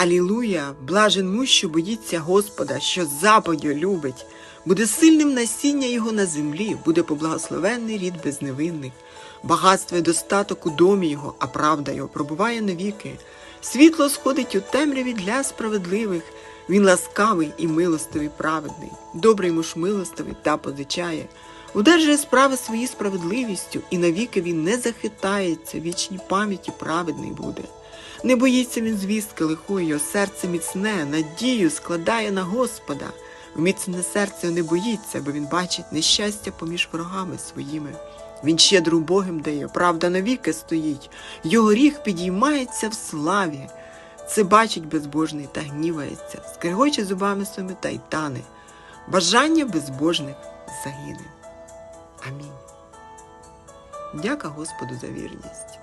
Алілуя! Блажен муж, що боїться Господа, що западю любить. Буде сильним насіння його на землі, буде поблагословенний рід безневинних. Багатство і достаток у домі його, а правда його пробуває навіки. Світло сходить у темряві для справедливих. Він ласкавий і милостивий праведний. Добрий муж милостивий та позичає. Удержує справи свої справедливістю, і навіки він не захитається, вічній пам'яті праведний буде. Не боїться він звістки лихої, його серце міцне, надію складає на Господа. Міцне серце не боїться, бо він бачить нещастя поміж ворогами своїми. Він щедро убогим дає, правда навіки стоїть, його ріг підіймається в славі. Це бачить безбожний та гнівається, скригоче зубами своїми та й тане. Бажання безбожних загине. Амінь. Дяка Господу за вірність.